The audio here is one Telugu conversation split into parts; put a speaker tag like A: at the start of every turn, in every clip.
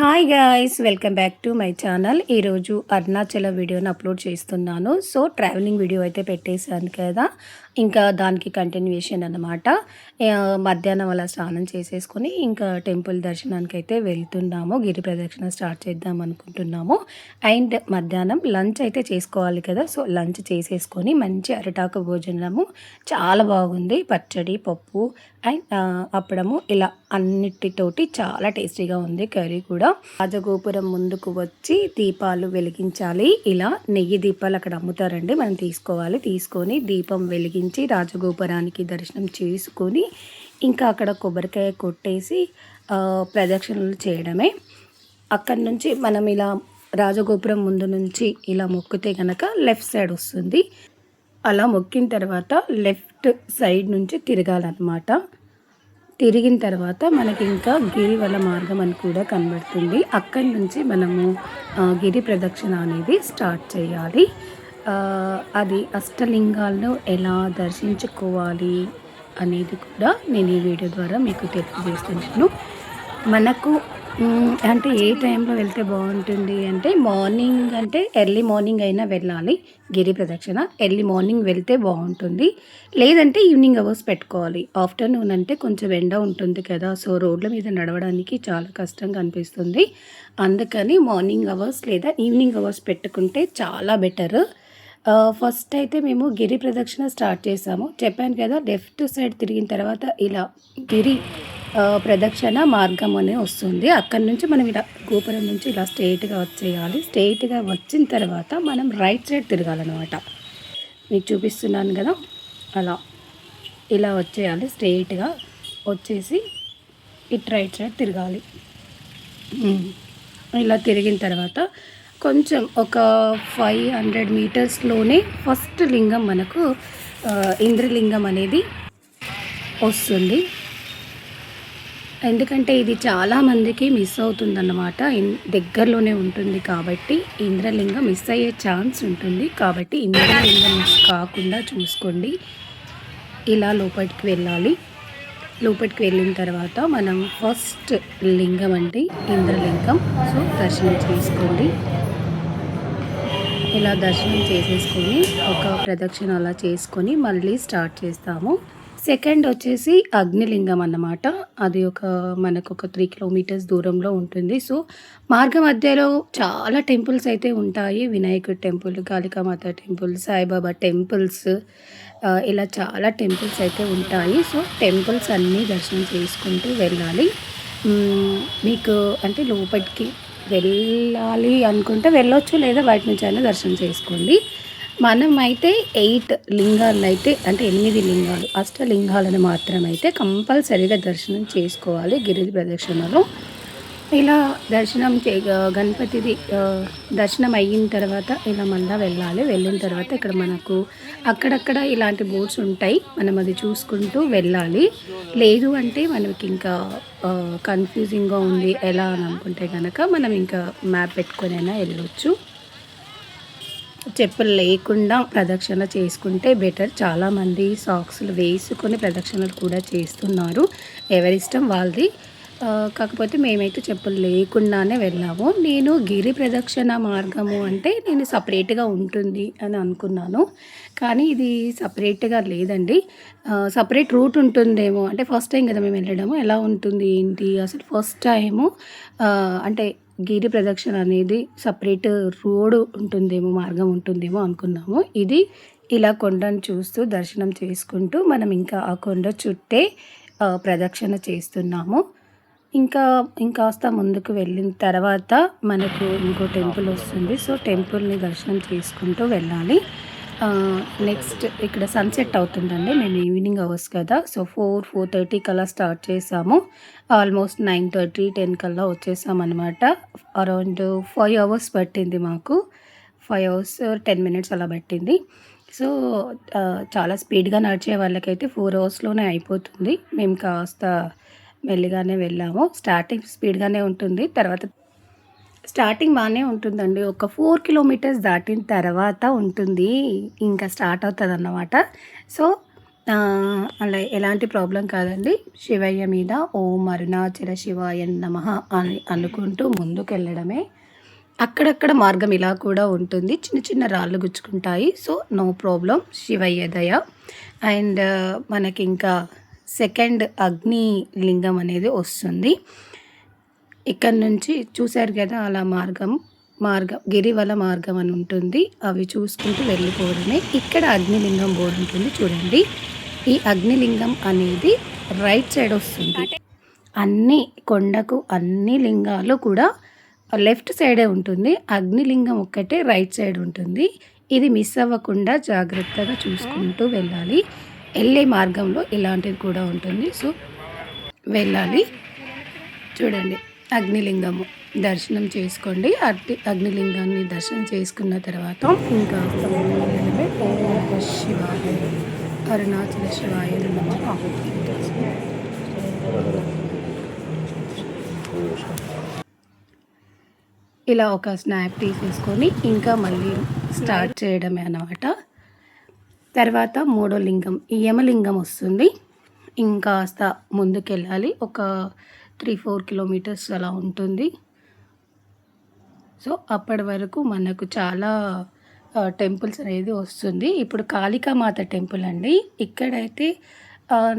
A: Hi guys welcome back to my channel ఈరోజు అరుణాచల వీడియోని అప్లోడ్ చేస్తున్నాను. సో ట్రావెలింగ్ వీడియో అయితే పెట్టేశాను కదా. ఇంకా దానికి కంటిన్యూషన్ అనమాట మధ్యాహ్నం అలా స్నానం చేసేసుకొని ఇంకా టెంపుల్ దర్శనానికి అయితే వెళ్తున్నాము. గిరి ప్రదక్షిణ స్టార్ట్ చేద్దాం అనుకుంటున్నాము. అండ్ మధ్యాహ్నం లంచ్ అయితే చేసుకోవాలి కదా. సో లంచ్ చేసేసుకొని మంచి అరటాకు భోజనము. చాలా బాగుంది. పచ్చడి పప్పు అండ్ అప్పడము. ఇలా అన్నిటితోటి చాలా టేస్టీగా ఉంది కర్రీ కూడా. రాజగోపురం ముందుకు వచ్చి దీపాలు వెలిగించాలి. ఇలా నెయ్యి దీపాలు అక్కడ అమ్ముతారండి. మనం తీసుకోవాలి. తీసుకొని దీపం వెలిగించి రాజగోపురానికి దర్శనం చేసుకొని ఇంకా అక్కడ కొబ్బరికాయ కొట్టేసి ప్రదక్షిణలు చేయడమే. అక్కడి నుంచి మనం ఇలా రాజగోపురం ముందు నుంచి ఇలా మొక్కితే కనుక లెఫ్ట్ సైడ్ వస్తుంది. అలా మొక్కిన తర్వాత లెఫ్ట్ సైడ్ నుంచి తిరగాలన్నమాట. తిరిగిన తర్వాత మనకి ఇంకా గిరివల మార్గం అని కూడా కనబడుతుంది. అక్కడి నుంచి మనము గిరి ప్రదక్షిణ అనేది స్టార్ట్ చేయాలి. అది అష్టలింగాల్లో ఎలా దర్శించుకోవాలి అనేది కూడా నేను ఈ వీడియో ద్వారా మీకు తెలియజేస్తున్నాను. మనకు అంటే ఏ టైంలో వెళ్తే బాగుంటుంది అంటే మార్నింగ్ అంటే ఎర్లీ మార్నింగ్ అయినా వెళ్ళాలి గిరి ప్రదక్షిణ ఎర్లీ మార్నింగ్ వెళ్తే బాగుంటుంది. లేదంటే ఈవినింగ్ అవర్స్ పెట్టుకోవాలి. ఆఫ్టర్నూన్ అంటే కొంచెం ఎండ ఉంటుంది కదా సో రోడ్ల మీద నడవడానికి చాలా కష్టంగా అనిపిస్తుంది. అందుకని మార్నింగ్ అవర్స్ లేదా ఈవినింగ్ అవర్స్ పెట్టుకుంటే చాలా బెటర్. ఫస్ట్ అయితే మేము గిరి ప్రదక్షిణ స్టార్ట్ చేసాము. చెప్పాను కదా లెఫ్ట్ సైడ్ తిరిగిన తర్వాత ఇలా గిరి ప్రదక్షిణ మార్గం అనే వస్తుంది. అక్కడి నుంచి మనం ఇలా గోపురం నుంచి ఇలా స్ట్రైట్గా వచ్చేయాలి. స్ట్రైట్గా వచ్చిన తర్వాత మనం రైట్ సైడ్ తిరగాలన్నమాట. మీకు చూపిస్తున్నాను కదా అలా. ఇలా వచ్చేయాలి స్ట్రైట్గా వచ్చేసి ఇటు రైట్ సైడ్ తిరగాలి. ఇలా తిరిగిన తర్వాత కొంచెం ఒక ఫైవ్ హండ్రెడ్ మీటర్స్లోనే ఫస్ట్ లింగం మనకు ఇంద్రలింగం అనేది వస్తుంది. ఎందుకంటే ఇది చాలామందికి మిస్ అవుతుందన్నమాట. దగ్గరలోనే ఉంటుంది కాబట్టి ఇంద్రలింగం మిస్ అయ్యే ఛాన్స్ ఉంటుంది. కాబట్టి ఇంద్రలింగం మిస్ కాకుండా చూసుకోండి. ఇలా లోపలికి వెళ్ళాలి. లోపలికి వెళ్ళిన తర్వాత మనం ఫస్ట్ లింగం అంటే ఇంద్రలింగం. సో దర్శనం చేసుకోండి. ఇలా దర్శనం చేసేసుకొని ఒక ప్రదక్షిణ అలా చేసుకొని మళ్ళీ స్టార్ట్ చేస్తాము. సెకండ్ వచ్చేసి అగ్నిలింగం అన్నమాట. అది ఒక మనకు ఒక త్రీ కిలోమీటర్స్ దూరంలో ఉంటుంది. సో మార్గ మధ్యలో చాలా టెంపుల్స్ అయితే ఉంటాయి. వినాయకుడి temple Kalikamata temple Saibaba temples ఇలా చాలా టెంపుల్స్ అయితే ఉంటాయి. సో టెంపుల్స్ అన్నీ దర్శనం చేసుకుంటూ వెళ్ళాలి. మీకు అంటే లోపలికి వెళ్ళాలి అనుకుంటే వెళ్ళొచ్చు లేదా బయట నుంచి అయినా దర్శనం చేసుకోండి. మనమైతే ఎయిట్ లింగాలను అయితే అంటే ఎనిమిది లింగాలు అష్టలింగాలను మాత్రమైతే కంపల్సరీగా దర్శనం చేసుకోవాలి గిరిజ ప్రదక్షిణలో. ఇలా దర్శనం చే గణపతిది దర్శనం అయిన తర్వాత ఇలా మళ్ళీ వెళ్ళాలి. వెళ్ళిన తర్వాత ఇక్కడ మనకు అక్కడక్కడ ఇలాంటి బోట్స్ ఉంటాయి. మనం అది చూసుకుంటూ వెళ్ళాలి. లేదు అంటే మనకి ఇంకా కన్ఫ్యూజింగ్గా ఉంది. ఎలా అని అనుకుంటే కనుక మనం ఇంకా మ్యాప్ పెట్టుకొని అయినా వెళ్ళొచ్చు. చెప్పులు లేకుండా ప్రదక్షిణ చేసుకుంటే బెటర్ చాలామంది సాక్స్లు వేసుకొని ప్రదక్షిణలు కూడా చేస్తున్నారు. ఎవరిష్టం వాళ్ళది. కాకపోతే మేమైతే చెప్పులు లేకుండానే వెళ్ళాము. నేను గిరి ప్రదక్షిణ మార్గము అంటే నేను సపరేట్గా ఉంటుంది అని అనుకున్నాను. కానీ ఇది సపరేట్గా లేదండి. సపరేట్ రూట్ ఉంటుందేమో. అంటే ఫస్ట్ టైం కదా మేము వెళ్ళడము. ఎలా ఉంటుంది ఏంటి? అసలు ఫస్ట్ టైము అంటే గిరి ప్రదక్షిణ అనేది సపరేట్ రోడ్ ఉంటుందేమో మార్గం ఉంటుందేమో అనుకున్నాము. ఇది ఇలా కొండను చూస్తూ దర్శనం చేసుకుంటూ మనం ఇంకా ఆ కొండ చుట్టే ప్రదక్షిణ చేస్తున్నాము. ఇంకా ఇంకాస్త ముందుకు వెళ్ళిన తర్వాత మనకు ఇంకో టెంపుల్ వస్తుంది. సో టెంపుల్ని దర్శనం చేసుకుంటూ వెళ్ళాలి. నెక్స్ట్ ఇక్కడ సన్సెట్ అవుతుందండి. మేము ఈవినింగ్ అవర్స్ కదా. సో ఫోర్ ఫోర్ థర్టీ కల్లా స్టార్ట్ చేసాము. ఆల్మోస్ట్ నైన్ థర్టీ టెన్ కల్లా వచ్చేసామన్నమాట అరౌండ్ ఫైవ్ అవర్స్ పట్టింది మాకు. ఫైవ్ అవర్స్ టెన్ మినిట్స్ అలా పట్టింది. సో చాలా స్పీడ్గా నడిచే వాళ్ళకైతే ఫోర్ అవర్స్లోనే అయిపోతుంది. మేము కాస్త మెల్లిగానే వెళ్ళాము. స్టార్టింగ్ స్పీడ్గానే ఉంటుంది. తర్వాత స్టార్టింగ్ బాగానే ఉంటుందండి. ఒక ఫోర్ కిలోమీటర్స్ దాటిన తర్వాత ఉంటుంది. ఇంకా స్టార్ట్ అవుతుంది అన్నమాట సో అలా ఎలాంటి ప్రాబ్లం కాదండి. శివయ్య మీద ఓం అరుణాచల శివాయ నమ అని అనుకుంటూ ముందుకు వెళ్ళడమే అక్కడక్కడ మార్గం ఇలా కూడా ఉంటుంది. చిన్న చిన్న రాళ్ళు గుచ్చుకుంటాయి. సో నో ప్రాబ్లం శివయ్య దయ. అండ్ మనకి ఇంకా సెకండ్ అగ్ని లింగం అనేది వస్తుంది. ఇక్కడ నుంచి చూశారు కదా అలా మార్గం మార్గం గిరివల మార్గం అని ఉంటుంది. అవి చూసుకుంటూ వెళ్ళిపోవడమే. ఇక్కడ అగ్నిలింగం బోర్డు ఉంటుంది చూడండి. ఈ అగ్నిలింగం అనేది రైట్ సైడ్ వస్తుంది. అన్ని కొండకు అన్ని లింగాలు కూడా లెఫ్ట్ సైడే ఉంటుంది. అగ్నిలింగం ఒక్కటే రైట్ సైడ్ ఉంటుంది. ఇది మిస్ అవ్వకుండా జాగ్రత్తగా చూసుకుంటూ వెళ్ళాలి. వెళ్ళే మార్గంలో ఇలాంటిది కూడా ఉంటుంది. సో వెళ్ళాలి. చూడండి అగ్నిలింగము. దర్శనం చేసుకోండి. అగ్ని అగ్నిలింగాన్ని దర్శనం చేసుకున్న తర్వాత ఇంకా శివాయ అరుణాచల శివాయ ఇలా ఒక స్నాప్ తీసేసుకొని ఇంకా మళ్ళీ స్టార్ట్ చేయడమే అన్నమాట. తర్వాత మూడో లింగం ఈ యమలింగం వస్తుంది. ఇంకాస్త ముందుకెళ్ళాలి. ఒక త్రీ ఫోర్ కిలోమీటర్స్ అలా ఉంటుంది. సో అప్పటి వరకు మనకు చాలా టెంపుల్స్ అనేది వస్తుంది. ఇప్పుడు కాళికామాత టెంపుల్ అండి. ఇక్కడైతే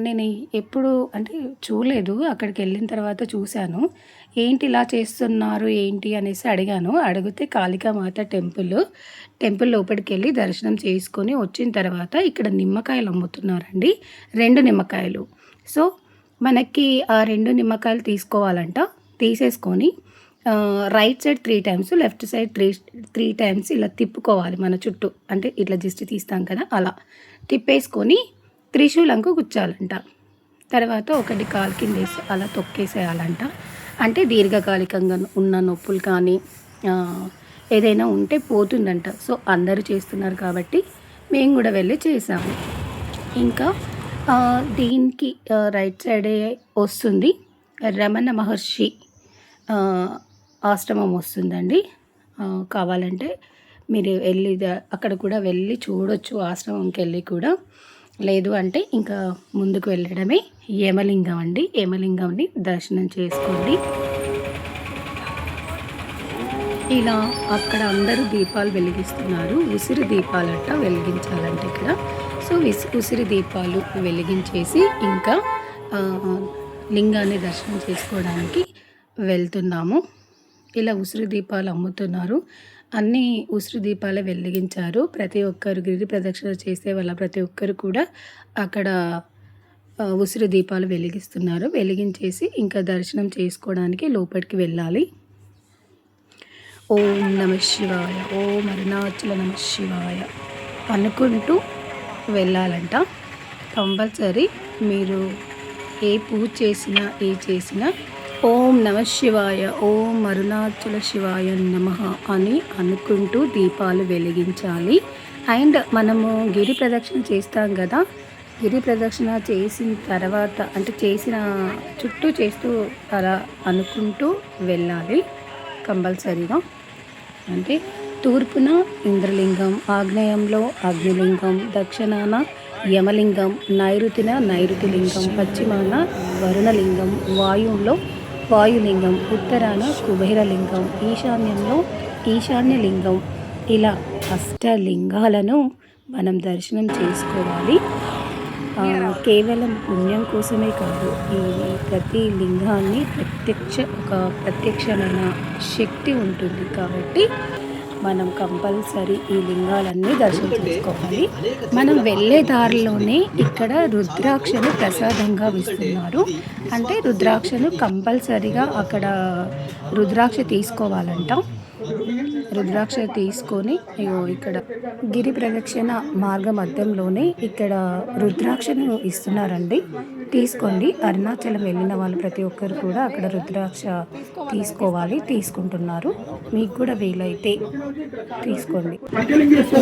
A: నేను ఎప్పుడు అంటే చూడలేదు. అక్కడికి వెళ్ళిన తర్వాత చూశాను. ఏంటి ఇలా చేస్తున్నారు? ఏంటి? అనేసి అడిగాను. అడిగితే కాళికామాత టెంపుల్ టెంపుల్ లోపలికి వెళ్ళి దర్శనం చేసుకొని వచ్చిన తర్వాత ఇక్కడ నిమ్మకాయలు అమ్ముతున్నారండి. రెండు నిమ్మకాయలు. సో మనకి ఆ రెండు నిమ్మకాయలు తీసుకోవాలంట. తీసేసుకొని right side three times left side three three times ఇలా తిప్పుకోవాలి మన చుట్టూ. అంటే ఇట్లా జస్ట్ తీస్తాం కదా అలా. తిప్పేసుకొని త్రిశూలంకు గుచ్చాలంట. తర్వాత ఒకటి కాలు కింద వేసి అలా తొక్కేసేయాలంట. అంటే దీర్ఘకాలికంగా ఉన్న నొప్పులు కానీ ఏదైనా ఉంటే పోతుందంట. సో అందరూ చేస్తున్నారు కాబట్టి మేము కూడా వెళ్ళి చేసాము ఇంకా దీనికి రైట్ సైడే వస్తుంది రమణ మహర్షి ఆశ్రమం వస్తుందండి. కావాలంటే మీరు వెళ్ళి అక్కడ కూడా వెళ్ళి చూడొచ్చు ఆశ్రమంకి వెళ్ళి కూడా. లేదు అంటే ఇంకా ముందుకు వెళ్ళడమే యమలింగం అండి. యమలింగంని దర్శనం చేసుకోండి. ఇలా అక్కడ అందరూ దీపాలు వెలిగిస్తున్నారు. ఉసిరి దీపాలంట వెలిగించాలంటే ఇక్కడ. సో విసి ఉసిరి దీపాలు వెలిగించేసి ఇంకా లింగాన్ని దర్శనం చేసుకోవడానికి వెళ్తున్నాము. ఇలా ఉసిరి దీపాలు అమ్ముతున్నారు. అన్ని ఉసిరి దీపాలే వెలిగించారు. ప్రతి ఒక్కరు గిరి ప్రదక్షిణ చేసే వాళ్ళ ప్రతి ఒక్కరు కూడా అక్కడ ఉసిరి దీపాలు వెలిగిస్తున్నారు. వెలిగించేసి ఇంకా దర్శనం చేసుకోవడానికి లోపలికి వెళ్ళాలి. ఓం నమ శివాయ. ఓం అరుణాచల నమ శివాయ. అనుకుంటూ వెళ్ళాలంట. కంపల్సరీ మీరు ఏ పూజ చేసినా ఏ చేసినా ఓం నమ శివాయ ఓం అరుణాచల శివాయ నమ అని అనుకుంటూ దీపాలు వెలిగించాలి. అండ్ మనము గిరి ప్రదక్షిణ చేస్తాం కదా గిరి ప్రదక్షిణ చేసిన తర్వాత అంటే చేసిన చుట్టూ చేస్తూ అలా అనుకుంటూ వెళ్ళాలి కంపల్సరీగా. అంటే తూర్పున ఇంద్రలింగం ఆగ్నేయంలో అగ్నిలింగం దక్షిణాన యమలింగం నైరుతిన నైరుతిలింగం పశ్చిమాన వరుణలింగం వాయువులో వాయులింగం ఉత్తరాన కుబేరలింగం ఈశాన్యంలో ఈశాన్యలింగం. ఇలా అష్టలింగాలను మనం దర్శనం చేసుకోవాలి. కేవలం పుణ్యం కోసమే కాదు ఈ ప్రతి లింగాన్ని ప్రత్యక్ష ఒక ప్రత్యక్షమైన శక్తి ఉంటుంది కాబట్టి మనం కంపల్సరీ ఈ లింగాలన్నీ దర్శనం చేసుకోవాలి. మనం వెళ్ళే దారిలోనే ఇక్కడ రుద్రాక్షను ప్రసాదంగా ఇస్తున్నారు. అంటే రుద్రాక్షను కంపల్సరీగా అక్కడ రుద్రాక్ష తీసుకోవాలంట. రుద్రాక్ష తీసుకొని ఇగో ఇక్కడ గిరి ప్రదక్షిణ మార్గ మధ్యంలోనే ఇక్కడ రుద్రాక్షను ఇస్తున్నారండి. తీసుకోండి. అరుణాచలం వెళ్ళిన వాళ్ళు ప్రతి ఒక్కరు కూడా అక్కడ రుద్రాక్ష తీసుకోవాలి తీసుకుంటున్నారు. మీకు కూడా వీలైతే తీసుకోండి.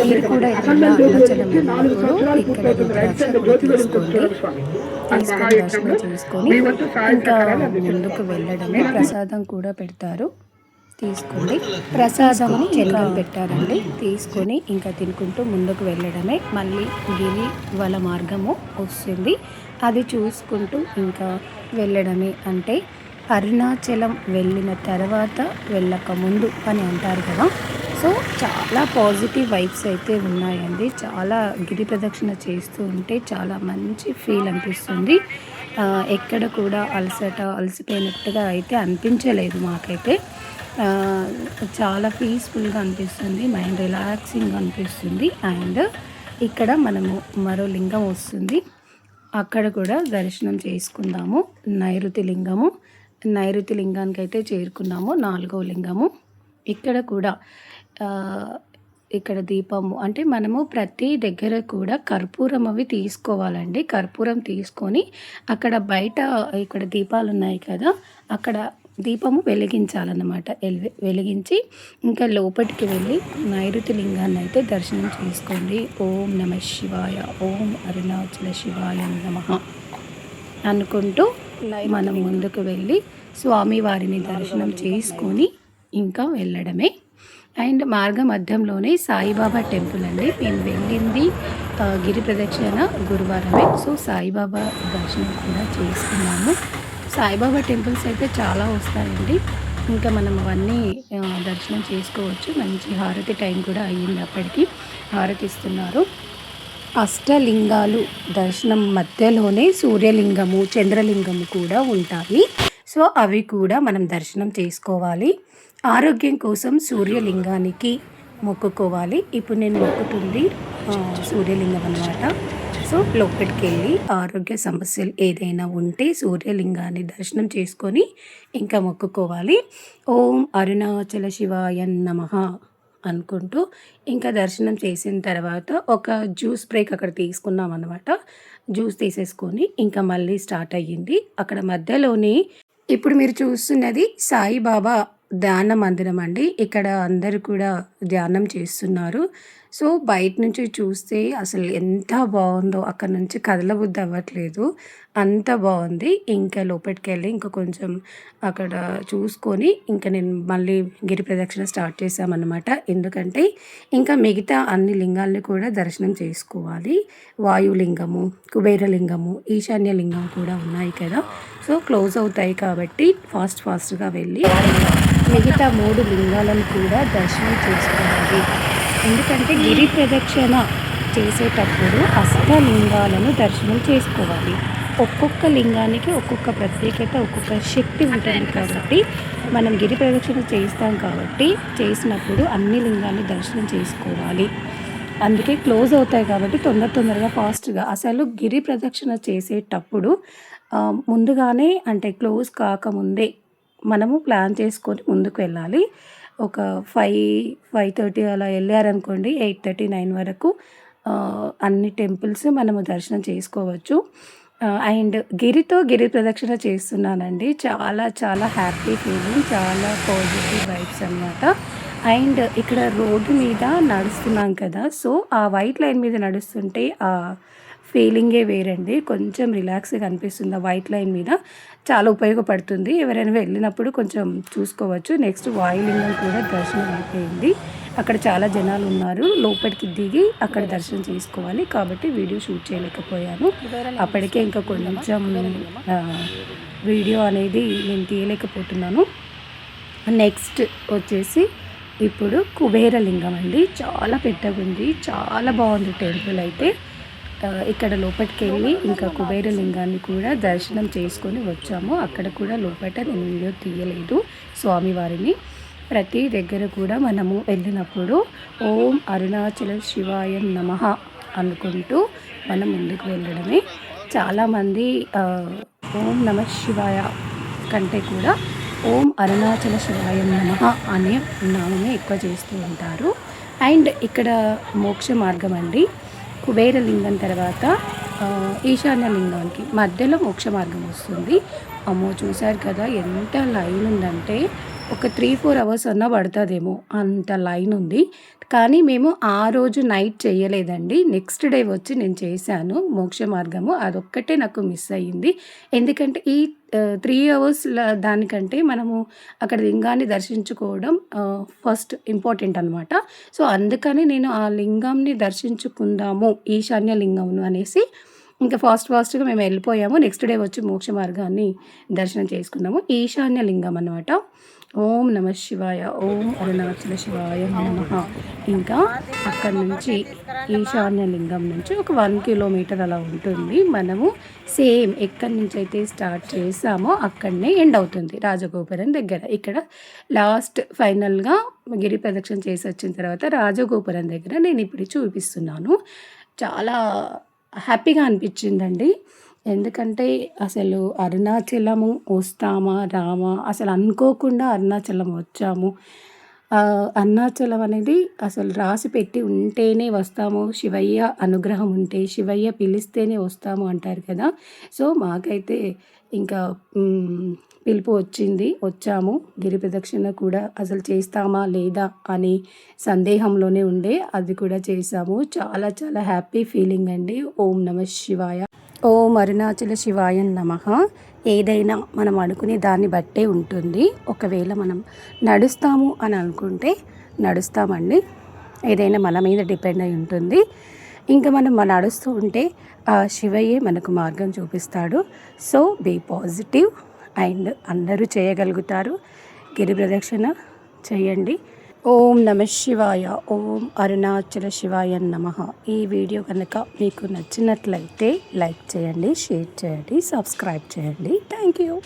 A: మీరు కూడా ఎక్కడైనా అరుణాచలం వెళ్ళినప్పుడు ఇక్కడ రుద్రాక్ష తీసుకోండి. తీసుకొని దర్శనం చేసుకొని ఇంకా ముందుకు వెళ్ళడమే ప్రసాదం కూడా పెడతారు. తీసుకొని ప్రసాదం చెల్లెలు పెట్టారండి. తీసుకొని ఇంకా తినుకుంటూ ముందుకు వెళ్ళడమే. మళ్ళీ గిరి వల మార్గము వస్తుంది. అది చూసుకుంటూ ఇంకా వెళ్ళడమే. అంటే అరుణాచలం వెళ్ళిన తర్వాత వెళ్ళక ముందు అని అంటారు కదా. సో చాలా పాజిటివ్ వైబ్స్ అయితే ఉన్నాయండి. చాలా గిరి ప్రదక్షిణ చేస్తూ ఉంటే చాలా మంచి ఫీల్ అనిపిస్తుంది. ఎక్కడ కూడా అలసట అలసిపోయినట్టుగా అయితే అనిపించలేదు మాకైతే. చాలా పీస్ఫుల్గా అనిపిస్తుంది మైండ్ రిలాక్సింగ్ అనిపిస్తుంది. అండ్ ఇక్కడ మనము మరో లింగం వస్తుంది. అక్కడ కూడా దర్శనం చేసుకుందాము. నైరుతి లింగము. నైరుతి లింగానికి అయితే చేరుకున్నాము. నాలుగవ లింగము. ఇక్కడ కూడా ఇక్కడ దీపము. అంటే మనము ప్రతి దగ్గర కూడా కర్పూరం అవి తీసుకోవాలండి. కర్పూరం తీసుకొని అక్కడ బయట ఇక్కడ దీపాలు ఉన్నాయి కదా అక్కడ దీపము వెలిగించాలన్నమాట. వెలిగించి ఇంకా లోపలికి వెళ్ళి నైరుతి లింగాన్ని అయితే దర్శనం చేసుకోండి. ఓం నమ శివాయ. ఓం అరుణాచల శివాయ నమః. అనుకుంటూ మనం ముందుకు వెళ్ళి స్వామివారిని దర్శనం చేసుకొని ఇంకా వెళ్ళడమే. అండ్ మార్గ మధ్యంలోనే సాయిబాబా టెంపుల్ అండి. మేము వెళ్ళింది గిరి ప్రదక్షిణ గురువారమే. సో సాయిబాబా దర్శనం కూడా చేసుకున్నాము. సాయిబాబా టెంపుల్స్ అయితే చాలా వస్తాయండి. ఇంకా మనం అవన్నీ దర్శనం చేసుకోవచ్చు. మంచి హారతి టైం కూడా అయ్యింది అప్పటికి. హారతి ఇస్తున్నారు అష్టలింగాలు దర్శనం మధ్యలోనే సూర్యలింగము చంద్రలింగము కూడా ఉంటాయి. సో అవి కూడా మనం దర్శనం చేసుకోవాలి. ఆరోగ్యం కోసం సూర్యలింగానికి మొక్కుకోవాలి. ఇప్పుడు నేను మొక్కుతుంది సూర్యలింగం అన్నమాట. సో లోపలికి వెళ్ళి ఆరోగ్య సమస్యలు ఏదైనా ఉంటే సూర్యలింగాన్ని దర్శనం చేసుకొని ఇంకా మొక్కుకోవాలి. ఓం అరుణాచల శివాయ నమ అనుకుంటూ ఇంకా దర్శనం చేసిన తర్వాత ఒక జ్యూస్ బ్రేక్ అక్కడ తీసుకున్నాం అనమాట జ్యూస్ తీసేసుకొని ఇంకా మళ్ళీ స్టార్ట్ అయ్యింది. అక్కడ మధ్యలోనే ఇప్పుడు మీరు చూస్తున్నది సాయిబాబా ధ్యాన మందిరం అండి. ఇక్కడ అందరూ కూడా ధ్యానం చేస్తున్నారు. సో బయట నుంచి చూస్తే అసలు ఎంత బాగుందో అక్కడ నుంచి కదలబుద్ధి అవ్వట్లేదు. అంత బాగుంది. ఇంకా లోపలికి వెళ్ళి ఇంకా కొంచెం అక్కడ చూసుకొని ఇంకా నేను మళ్ళీ గిరి ప్రదక్షిణ స్టార్ట్ చేశామన్నమాట. ఎందుకంటే ఇంకా మిగతా అన్ని లింగాల్ని కూడా దర్శనం చేసుకోవాలి. వాయులింగము కుబేరలింగము ఈశాన్య లింగం కూడా ఉన్నాయి కదా. సో క్లోజ్ అవుతాయి కాబట్టి ఫాస్ట్ ఫాస్ట్గా వెళ్ళి మిగతా మూడు లింగాలను కూడా దర్శనం చేసుకోవాలి. ఎందుకంటే గిరి ప్రదక్షిణ చేసేటప్పుడు అష్టలింగాలను దర్శనం చేసుకోవాలి. ఒక్కొక్క లింగానికి ఒక్కొక్క ప్రత్యేకత ఒక్కొక్క శక్తి ఉంటుంది కాబట్టి మనం గిరి ప్రదక్షిణ చేస్తాం కాబట్టి చేసినప్పుడు అన్ని లింగాన్ని దర్శనం చేసుకోవాలి. అందుకే క్లోజ్ అవుతాయి కాబట్టి తొందర తొందరగా ఫాస్ట్గా. అసలు గిరి ప్రదక్షిణ చేసేటప్పుడు ముందుగానే అంటే క్లోజ్ కాకముందే మనము ప్లాన్ చేసుకొని ముందుకు వెళ్ళాలి. ఒక ఫైవ్ ఫైవ్ థర్టీ అలా వెళ్ళారనుకోండి ఎయిట్ థర్టీ నైన్ వరకు అన్ని టెంపుల్స్ మనము దర్శనం చేసుకోవచ్చు. అండ్ గిరితో గిరి ప్రదక్షిణ చేస్తున్నానండి. చాలా చాలా హ్యాపీ ఫీలింగ్ చాలా పాజిటివ్ వైబ్స్ అన్నమాట. అండ్ ఇక్కడ రోడ్డు మీద నడుస్తున్నాం కదా సో ఆ వైట్ లైన్ మీద నడుస్తుంటే ఆ ఫీలింగే వేరండి. కొంచెం రిలాక్స్గా అనిపిస్తుంది ఆ వైట్ లైన్ మీద. చాలా ఉపయోగపడుతుంది. ఎవరైనా వెళ్ళినప్పుడు కొంచెం చూసుకోవచ్చు. నెక్స్ట్ వాయులింగం కూడా దర్శనం అయిపోయింది. అక్కడ చాలా జనాలు ఉన్నారు. లోపలికి దిగి అక్కడ దర్శనం చేసుకోవాలి. కాబట్టి వీడియో షూట్ చేయలేకపోయాను. అప్పటికే ఇంకా కొంచెం వీడియో అనేది నేను తీయలేకపోతున్నాను. నెక్స్ట్ వచ్చేసి ఇప్పుడు కుబేరలింగం అండి. చాలా పెద్దగా ఉంది చాలా బాగుంది టెంపుల్ అయితే. ఇక్కడ లోపలికి వెళ్ళి ఇంకా కుబేర లింగాన్ని కూడా దర్శనం చేసుకొని వచ్చాము. అక్కడ కూడా లోపల నేను వీడియో తీయలేదు స్వామివారిని. ప్రతి దగ్గర కూడా మనము వెళ్ళినప్పుడు ఓం అరుణాచల శివాయ నమః అనుకుంటూ మనం ముందుకు వెళ్ళడమే. చాలామంది ఓం నమ శివాయ కంటే కూడా ఓం అరుణాచల శివాయ నమః అనే నామమే ఎక్కువ చేస్తూ ఉంటారు. అండ్ ఇక్కడ మోక్ష మార్గం అండి. కుబేర లింగం తర్వాత ఈశాన్యలింగానికి ఈశాన్య లింగానికి మధ్యలో మోక్ష మార్గం వస్తుంది. అమ్మో చూశారు కదా ఎంత లైన్ ఉందంటే ఒక త్రీ ఫోర్ అవర్స్ అన్నా పడుతుందేమో. అంత లైన్ ఉంది. కానీ మేము ఆ రోజు నైట్ చేయలేదండి. నెక్స్ట్ డే వచ్చి నేను చేశాను. మోక్ష మార్గము. అదొక్కటే నాకు మిస్ అయ్యింది. ఎందుకంటే ఈ త్రీ అవర్స్ దానికంటే మనము అక్కడ లింగాన్ని దర్శించుకోవడం ఫస్ట్ ఇంపార్టెంట్ అనమాట సో అందుకని నేను ఆ లింగంని దర్శించుకుందాము ఈశాన్య లింగంను అనేసి ఇంకా ఫాస్ట్ ఫాస్ట్గా మేము వెళ్ళిపోయాము. నెక్స్ట్ డే వచ్చి మోక్ష మార్గాన్ని దర్శనం చేసుకున్నాము. ఈశాన్య లింగం అనమాట ఓం నమ శివాయ ఓం అరుణాచల శివాయ నమ. ఇంకా అక్కడ నుంచి ఈశాన్య లింగం నుంచి ఒక వన్ కిలోమీటర్ అలా ఉంటుంది. మనము సేమ్ ఎక్కడి నుంచి అయితే స్టార్ట్ చేసామో అక్కడనే ఎండ్ అవుతుంది రాజగోపురం దగ్గర. ఇక్కడ లాస్ట్ ఫైనల్గా గిరి ప్రదక్షిణ చేసి వచ్చిన తర్వాత రాజగోపురం దగ్గర నేను ఇప్పుడు చూపిస్తున్నాను. చాలా హ్యాపీగా అనిపించిందండి. ఎందుకంటే అసలు అరుణాచలము వస్తామా రామా? అసలు అనుకోకుండా అరుణాచలం వచ్చాము. అరుణాచలం అనేది అసలు రాసి పెట్టి ఉంటేనే వస్తాము. శివయ్య అనుగ్రహం ఉంటే శివయ్య పిలిస్తేనే వస్తాము అంటారు కదా. సో మాకైతే ఇంకా పిలుపు వచ్చింది. వచ్చాము. గిరి ప్రదక్షిణ కూడా అసలు చేస్తామా లేదా? అని సందేహంలోనే ఉండే అది కూడా చేసాము చాలా చాలా హ్యాపీ ఫీలింగ్ అండి. ఓం నమ శివాయ. ఓం అరుణాచల శివాయ నమ. ఏదైనా మనం అనుకునే దాన్ని బట్టే ఉంటుంది. ఒకవేళ మనం నడుస్తాము అని అనుకుంటే నడుస్తామండి. ఏదైనా మన మీద డిపెండ్ అయి ఉంటుంది. ఇంకా మనం నడుస్తూ ఉంటే ఆ శివయ్యే మనకు మార్గం చూపిస్తాడు. So be positive. అండ్ అందరూ చేయగలుగుతారు. గిరి ప్రదక్షిణ చేయండి. ఓం నమ శివాయ. ఓం అరుణాచల శివాయ నమ. ఈ వీడియో కనుక మీకు నచ్చినట్లయితే లైక్ చేయండి షేర్ చేయండి సబ్స్క్రైబ్ చేయండి. Thank you.